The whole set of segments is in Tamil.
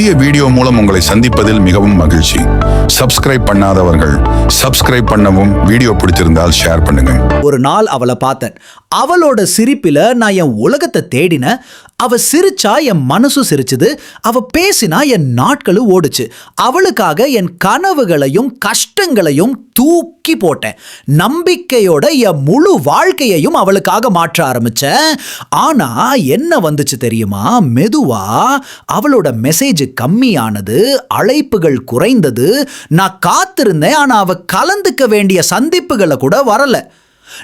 புதிய வீடியோ மூலம் உங்களை சந்திப்பதில் மிகவும் மகிழ்ச்சி. சப்ஸ்கிரைப் பண்ணாதவர்கள் சப்ஸ்கிரைப் பண்ணவும் வீடியோ பிடிச்சிருந்தால் ஷேர் பண்ணுங்க. ஒரு நாள் அவளை பார்த்தேன். அவளோட சிரிப்பில நான் என் உலகத்தை தேடின அவ சிரிச்சா என் மனசு சிரிச்சுது. அவ பேசினா என் நாட்களும் ஓடுச்சு. அவளுக்காக என் கனவுகளையும் கஷ்டங்களையும் தூக்கி போட்டேன். நம்பிக்கையோட என் முழு வாழ்க்கையையும் அவளுக்காக மாற்ற ஆரம்பிச்சேன். ஆனா என்ன வந்துச்சு தெரியுமா? மெதுவா அவளோட மெசேஜ் கம்மியானது அழைப்புகள் குறைந்தது. நான் காத்திருந்தேன் ஆனா அவ கலந்துக்க வேண்டிய சந்திப்புகளை கூட வரல.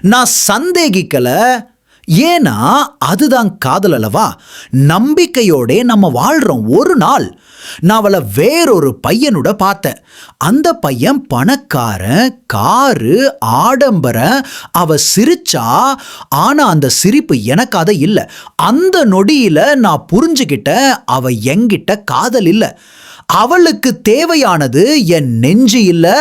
நான் சந்தேகிக்கலை. ஏன்னா அதுதான் காதல் அல்லவா? நம்பிக்கையோட நம்ம வாழ்றோம் ஒரு நாள். நான் அவளை வேறொரு பையனோட பார்த்தேன். அந்த பையன் பணக்காரன் காரு ஆடம்பரம் அவ சிரிச்சா ஆனா அந்த சிரிப்பு எனக்கு அதை இல்லை. அந்த நொடியில நான் புரிஞ்சுக்கிட்ட அவ என்கிட்ட காதல் இல்லை. அவளுக்கு தேவையானது என் நெஞ்சு இல்லை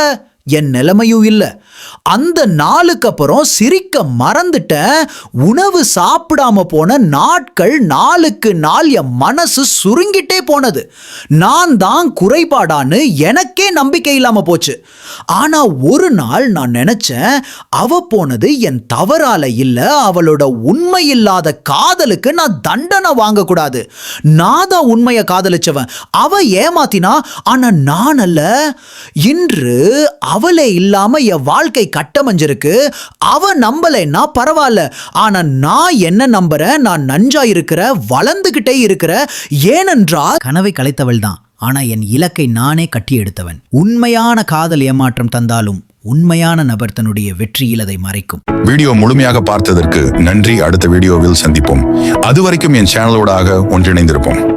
என் நிலைமையும் இல்லை. அந்த நாளுக்கு அப்புறம் சிரிக்க மறந்துட்டேன். உணவு சாப்பிடாம போன நாட்கள் நாளுக்கு நாள் என் மனசு சுருங்கிட்டே போனது. நான் தான் குறைபாடான்னு எனக்கே நம்பிக்கை இல்லாம போச்சு. ஆனா ஒரு நாள் நான் நினைச்சேன் அவ போனது என் தவறால இல்ல அவளோட உண்மை இல்லாத காதலுக்கு நான் தண்டனை வாங்கக்கூடாது. நான் தான் உண்மையை காதலிச்சவன். அவ ஏமாத்தினா ஆனா நான் அல்ல. இன்று அவளே இல்லாம என் வாழ்க்கை கட்டமைஞ்சிருக்கு. அவ நம்பலைன்னா பரவாயில்ல. ஆனா நான் என்ன நம்புறேன்? நான் நஞ்சா இருக்கிற வளர்ந்துகிட்டே இருக்கிற ஏனென்றால் கனவை கலைத்தவள் தான். ஆனா என் இலக்கை நானே கட்டி எடுத்தவன் உண்மையான காதல் ஏமாற்றம் தந்தாலும் உண்மையான நபர் தன்னுடைய வெற்றியில் அதை மறைக்கும். வீடியோ முழுமையாக பார்த்ததற்கு நன்றி. அடுத்த வீடியோவில் சந்திப்போம். அதுவரைக்கும் என் சேனலோடாக ஒன்றிணைந்திருப்போம்.